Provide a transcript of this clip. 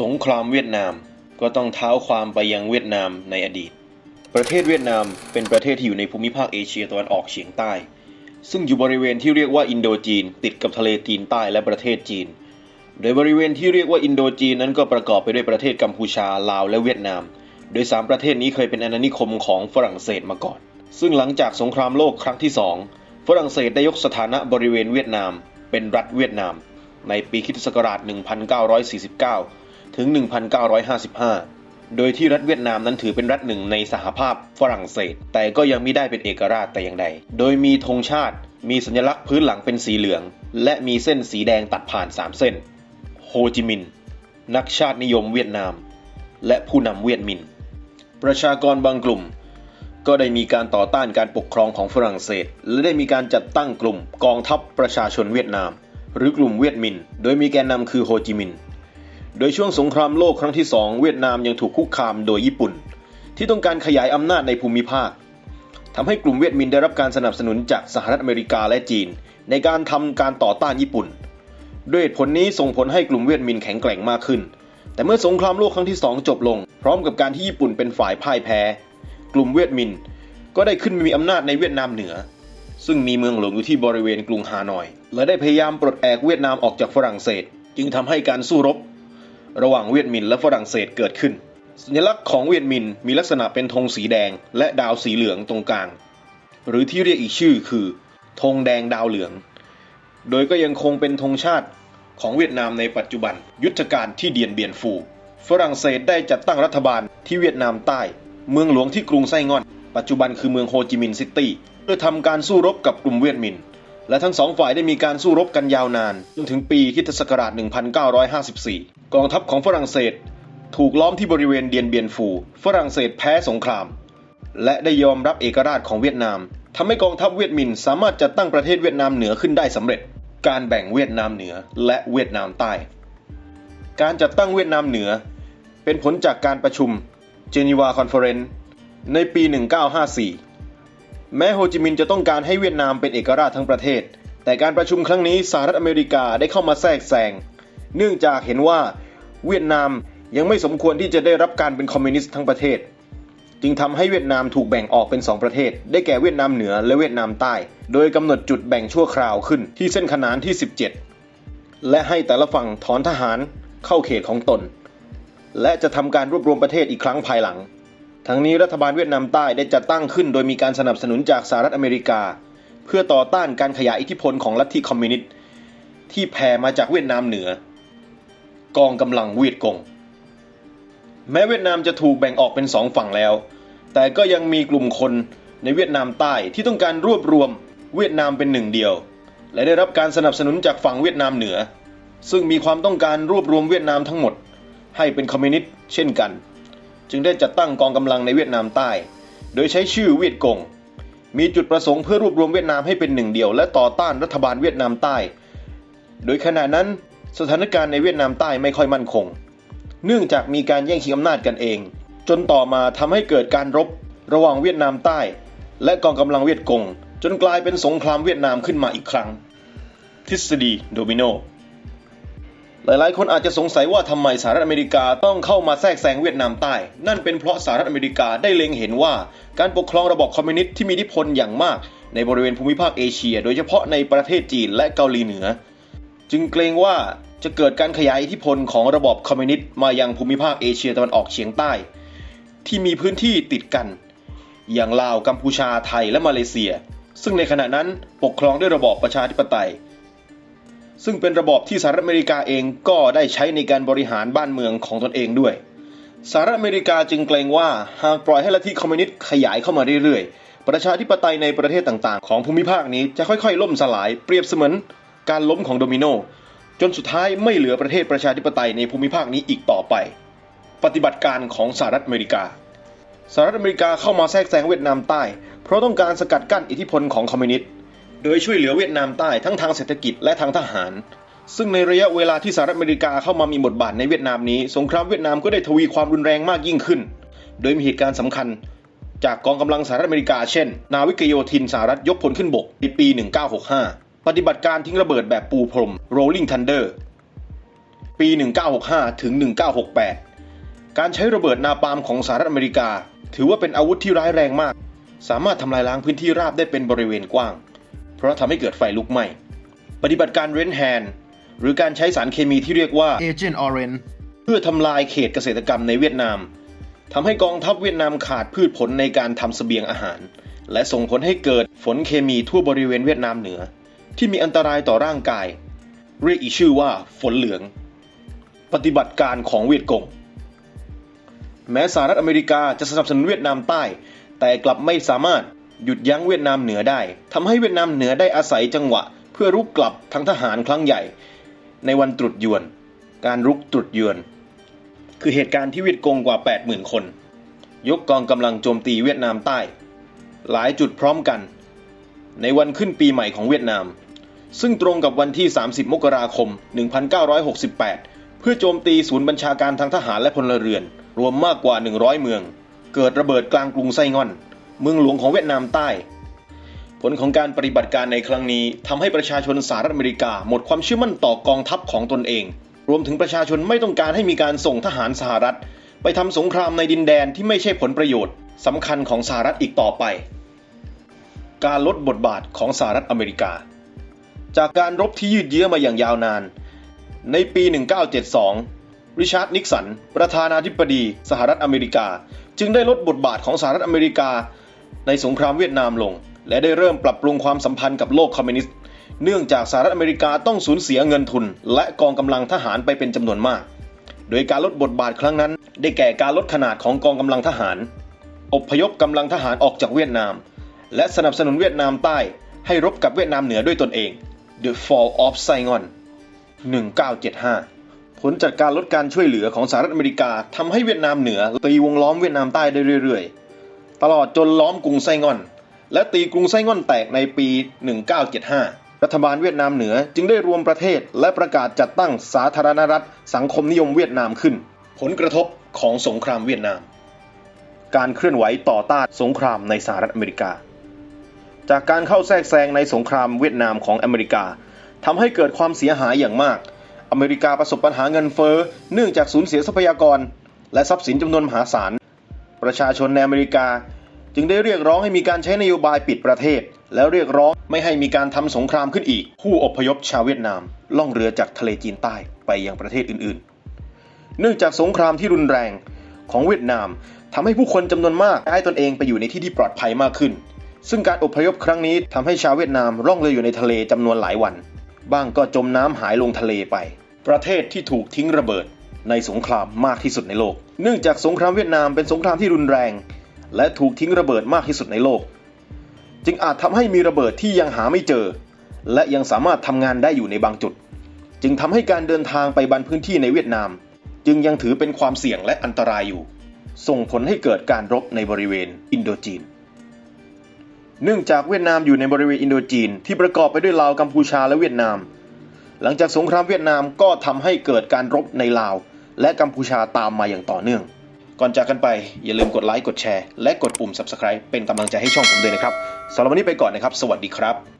สงครามเวียดนามก็ต้องเท้าความไปยังเวียดนามในอดีต ประเทศเวียดนามเป็นประเทศที่อยู่ในภูมิภาคเอเชียตะวันออกเฉียงใต้ ซึ่งอยู่บริเวณที่เรียกว่าอินโดจีน ติดกับทะเลจีนใต้และประเทศจีน โดยบริเวณที่เรียกว่าอินโดจีนนั้นก็ประกอบไปด้วยประเทศกัมพูชา ลาว และเวียดนาม โดยสามประเทศนี้เคยเป็นอาณานิคมของฝรั่งเศสมาก่อน ซึ่งหลังจากสงครามโลกครั้งที่สองฝรั่งเศสได้ยกสถานะบริเวณเวียดนาม เป็นรัฐเวียดนาม ในปีคริสตศักราช1949 ถึง 1955 โดยที่รัฐเวียดนามนั้นถือเป็นรัฐหนึ่งในสหภาพฝรั่งเศส แต่ก็ยังไม่ได้เป็นเอกราชแต่อย่างใด โดยมีธงชาติ มีสัญลักษณ์พื้นหลังเป็นสีเหลือง และมีเส้นสีแดงตัดผ่าน 3 เส้น โฮจิมินห์นักชาตินิยมเวียดนาม และผู้นำเวียดมินห์ประชากรบางกลุ่ม ก็ได้มีการต่อต้านการปกครองของฝรั่งเศส และได้มีการจัดตั้งกลุ่มกองทัพประชาชนเวียดนาม หรือกลุ่มเวียดมินห์โดยมีแกนนำคือโฮจิมินห์ โดยช่วงสงครามโลกครั้งที่สองเวียดนามยังถูกคุกคามโดยญี่ปุ่น ที่ต้องการขยายอำนาจในภูมิภาคทำให้กลุ่มเวียดมินได้รับการสนับสนุนจากสหรัฐอเมริกาและจีน ในการทำการต่อต้านญี่ปุ่น ด้วยเหตุผลนี้ส่งผลให้กลุ่มเวียดมินแข็งแกร่งมากขึ้น แต่เมื่อสงครามโลกครั้งที่สองจบลง พร้อมกับการที่ญี่ปุ่นเป็นฝ่ายพ่ายแพ้ กลุ่มเวียดมินก็ได้ขึ้นมีอำนาจในเวียดนามเหนือ ซึ่งมีเมืองหลวงอยู่ที่บริเวณกรุงฮานอย และได้พยายามปลดแอกเวียดนามออกจากฝรั่งเศส จึงทำให้การสู้รบ ระหว่างเวียดมินและฝรั่งเศสเกิดขึ้น สัญลักษณ์ของเวียดมินมีลักษณะเป็นธงสีแดงและดาวสีเหลืองตรงกลาง หรือที่เรียกอีกชื่อคือธงแดงดาวเหลือง โดยก็ยังคงเป็นธงชาติของเวียดนามในปัจจุบัน ยุทธการที่เดียนเบียนฟู ฝรั่งเศสได้จัดตั้งรัฐบาลที่เวียดนามใต้ เมืองหลวงที่กรุงไส้งอน ปัจจุบันคือเมืองโฮจิมินห์ซิตี้เพื่อทำการสู้รบกับกลุ่มเวียดมิน และทั้งสองฝ่ายได้มีการสู้รบกันยาวนานจนถึงปีคิศักราช 1954 กองทัพของฝรั่งเศส ถูกล้อมที่บริเวณเดียนเบียนฟู ฝรั่งเศสแพ้สงคราม และได้ยอมรับเอกราชของเวียดนามทำให้กองทัพเวียดมินสามารถจัดตั้งประเทศเวียดนามเหนือขึ้นได้สำเร็จ การแบ่งเวียดนามเหนือและเวียดนามใต้ การจัดตั้งเวียดนามเหนือ เป็นผลจากการประชุมเจนีวาคอนเฟอเรนซ์ในปี 1954 แม้โฮจิมินห์จะต้องการให้เวียดนามเป็นเอกราชทั้งประเทศ แต่การประชุมครั้งนี้สหรัฐอเมริกาได้เข้ามาแทรกแซง เนื่องจากเห็นว่าเวียดนามยังไม่สมควรที่จะได้รับการเป็นคอมมิวนิสต์ทั้งประเทศ จึงทำให้เวียดนามถูกแบ่งออกเป็น 2 ประเทศ ได้แก่เวียดนามเหนือและเวียดนามใต้ โดยกำหนดจุดแบ่งชั่วคราวขึ้นที่เส้นขนานที่ 17 และให้แต่ละฝั่งถอนทหารเข้าเขตของตน และจะทำการรวบรวมประเทศอีกครั้งภายหลัง ทั้งนี้รัฐบาลเวียดนามใต้ได้จัดตั้งขึ้นโดยมีการสนับสนุนจากสหรัฐอเมริกา เพื่อต่อต้านการขยายอิทธิพลของลัทธิคอมมิวนิสต์ที่แผ่มาจากเวียดนามเหนือ กองกำลังเวียดกง แม้เวียดนามจะถูกแบ่งออกเป็นสองฝั่งแล้ว แต่ก็ยังมีกลุ่มคนในเวียดนามใต้ที่ต้องการรวบรวมเวียดนามเป็นหนึ่งเดียว และได้รับการสนับสนุนจากฝั่งเวียดนามเหนือ ซึ่งมีความต้องการรวบรวมเวียดนามทั้งหมด ให้เป็นคอมมิวนิสต์เช่นกัน จึงได้จัดตั้งกองกำลังในเวียดนามใต้ โดยใช้ชื่อเวียดกง มีจุดประสงค์เพื่อรวบรวมเวียดนามให้เป็นหนึ่งเดียว และต่อต้านรัฐบาลเวียดนามใต้ โดยขณะนั้นสถานการณ์ในเวียดนามใต้ไม่ค่อยมั่นคง เนื่องจากมีการแย่งชิงอำนาจกันเอง จนต่อมาทำให้เกิดการรบระหว่างเวียดนามใต้ และกองกำลังเวียดกง จนกลายเป็นสงครามเวียดนามขึ้นมาอีกครั้ง ทฤษฎีโดมิโน หลายๆ คนอาจจะสงสัยว่าทำไมสหรัฐอเมริกาต้องเข้ามาแทรกแซงเวียดนามใต้ นั่นเป็นเพราะสหรัฐอเมริกาได้เล็งเห็นว่า การปกครองระบอบคอมมิวนิสต์ที่มีอิทธิพลอย่างมาก ในบริเวณภูมิภาคเอเชีย โดยเฉพาะในประเทศจีนและเกาหลีเหนือ จึงเกรงว่าจะเกิดการขยายอิทธิพลของระบอบคอมมิวนิสต์มายังภูมิภาคเอเชียตะวันออกเฉียงใต้ ที่มีพื้นที่ติดกัน อย่างลาวกัมพูชาไทยและมาเลเซีย ซึ่งในขณะนั้นปกครองด้วยระบอบประชาธิปไตย ซึ่งเป็นระบอบที่สหรัฐอเมริกาเองก็ได้ใช้ในการบริหารบ้านเมืองของตนเองด้วยสหรัฐอเมริกาจึงเกรงว่าหากปล่อยให้ลัทธิคอมมิวนิสต์ขยายเข้ามาเรื่อยๆ ประชาธิปไตยในประเทศต่างๆ ของภูมิภาคนี้จะค่อยๆ ล่มสลายเปรียบเสมือนการล้มของโดมิโนจนสุดท้ายไม่เหลือประเทศประชาธิปไตยในภูมิภาคนี้อีกต่อไป ปฏิบัติการของสหรัฐอเมริกาสหรัฐอเมริกาเข้ามาแทรกแซงเวียดนามใต้ เพราะต้องการสกัดกั้นอิทธิพลของคอมมิวนิสต์ โดยช่วยเหลือเวียดนามใต้ทั้งทางเศรษฐกิจและทางทหาร ซึ่งในระยะเวลาที่สหรัฐอเมริกาเข้ามามีบทบาทในเวียดนามนี้ สงครามเวียดนามก็ได้ทวีความรุนแรงมากยิ่งขึ้น โดยมีเหตุการณ์สำคัญ จากกองกำลังสหรัฐอเมริกาเช่น นาวิกโยธินสหรัฐยกพลขึ้นบกในปี 1965 ปฏิบัติการทิ้งระเบิดแบบปูพรม Rolling Thunder ปี 1965 ถึง 1968 การใช้ระเบิดนาปาล์มของสหรัฐอเมริกา ถือว่าเป็นอาวุธที่ร้ายแรงมาก สามารถทำลายล้างพื้นที่ราบได้เป็นบริเวณกว้าง ราะทำให้เกิดไฟลุกไหม้ ปฏิบัติการเรนแฮนหรือการใช้สารเคมีที่เรียกว่า Agent Orange เพื่อทำลายเขตเกษตรกรรมในเวียดนามทำให้กองทัพเวียดนามขาดพืชผลในการทำเสบียงอาหาร และส่งผลให้เกิดฝนเคมีทั่วบริเวณเวียดนามเหนือ ที่มีอันตรายต่อร่างกาย เรียกอีกชื่อว่าฝนเหลือง ปฏิบัติการของเวียดกง แม้สหรัฐอเมริกาจะสนับสนุนเวียดนามใต้ แต่กลับไม่สามารถ หยุดยั้งเวียดนามเหนือได้ทำให้เวียดนามเหนือได้อาศัยจังหวะ เพื่อรุกกลับทั้งทหารครั้งใหญ่ ในวันตรุษยวน การรุกตรุษยวน คือเหตุการณ์ที่เวียดกงกว่า 80,000 คน ยกกองกำลังโจมตีเวียดนามใต้ หลายจุดพร้อมกัน ในวันขึ้นปีใหม่ของเวียดนาม ซึ่งตรงกับวันที่ 30 มกราคม 1968 เพื่อโจมตีศูนย์บัญชาการทางทหารและพลเรือน รวมมากกว่า 100 เมือง เกิดระเบิดกลางกรุงไส้งอน เมืองหลวงของเวียดนามใต้ ผลของการปฏิบัติการในครั้งนี้ทำให้ประชาชนสหรัฐอเมริกา หมดความเชื่อมั่นต่อกองทัพของตนเอง รวมถึงประชาชนไม่ต้องการให้มีการส่งทหารสหรัฐ ไปทำสงครามในดินแดนที่ไม่ใช่ผลประโยชน์สำคัญของสหรัฐอีกต่อไป การลดบทบาทของสหรัฐอเมริกา จากการรบที่ยืดเยื้อมาอย่างยาวนาน ในปี 1972ริชาร์ด นิกสัน ประธานาธิบดีสหรัฐอเมริกา จึงได้ลดบทบาทของสหรัฐอเมริกา ในสงครามเวียดนามลง และได้เริ่มปรับปรุงความสัมพันธ์กับโลกคอมมิวนิสต์ เนื่องจากสหรัฐอเมริกาต้องสูญเสียเงินทุน และกองกำลังทหารไปเป็นจำนวนมาก โดยการลดบทบาทครั้งนั้น ได้แก่การลดขนาดของกองกำลังทหาร อบพยพกำลังทหารออกจากเวียดนาม และสนับสนุนเวียดนามใต้ ให้รบกับเวียดนามเหนือด้วยตนเอง The Fall of Saigon 1975ผลจากการลดการช่วยเหลือของสหรัฐอเมริกาทำให้เวียดนามเหนือตีวงล้อมเวียดนามใต้ได้เรื่อยๆ ตลอดจนล้อมกรุงไส้งอน และตีกรุงไส้งอนแตกในปี 1975 รัฐบาลเวียดนามเหนือจึงได้รวมประเทศและประกาศจัดตั้งสาธารณรัฐสังคมนิยมเวียดนามขึ้น ผลกระทบของสงครามเวียดนาม การเคลื่อนไหวต่อต้านสงครามในสหรัฐอเมริกา จากการเข้าแทรกแซงในสงครามเวียดนามของอเมริกาทำให้เกิดความเสียหายอย่างมาก อเมริกาประสบปัญหาเงินเฟ้อเนื่องจากสูญเสียทรัพยากร และทรัพย์สินจำนวนมหาศาล ประชาชนในอเมริกา จึงได้เรียกร้องให้มีการใช้นโยบายปิดประเทศ แล้วเรียกร้องไม่ให้มีการทำสงครามขึ้นอีก ผู้อพยพชาวเวียดนาม ล่องเรือจากทะเลจีนใต้ไปยังประเทศอื่นๆ เนื่องจากสงครามที่รุนแรงของเวียดนามทำให้ผู้คนจำนวนมากย้ายตนเองไปอยู่ในที่ที่ปลอดภัยมากขึ้น ซึ่งการอพยพครั้งนี้ทำให้ชาวเวียดนามร่องเรืออยู่ในทะเลจำนวนหลายวัน บ้างก็จมน้ำหายลงทะเลไป ประเทศที่ถูกทิ้งระเบิด ในสงครามมากที่สุดในโลก เนื่องจากสงครามเวียดนามเป็นสงครามที่รุนแรง และถูกทิ้งระเบิดมากที่สุดในโลก จึงอาจทำให้มีระเบิดที่ยังหาไม่เจอ และยังสามารถทำงานได้อยู่ในบางจุด จึงทำให้การเดินทางไปบรรพื้นที่ในเวียดนาม จึงยังถือเป็นความเสี่ยงและอันตรายอยู่ ส่งผลให้เกิดการรบในบริเวณอินโดจีนเนื่องจากเวียดนามอยู่ในบริเวณอินโดจีนที่ประกอบไปด้วยลาวกัมพูชาและเวียดนาม หลังจากสงครามเวียดนามก็ทำให้เกิดการรบในลาว และกัมพูชาตามมาอย่างต่อเนื่อง ก่อนจากกันไปอย่าลืมกดไลค์กดแชร์และกดปุ่ม Subscribe เป็นกำลังใจให้ช่องผมด้วยนะครับสำหรับวันนี้ไปก่อนนะครับ สวัสดีครับ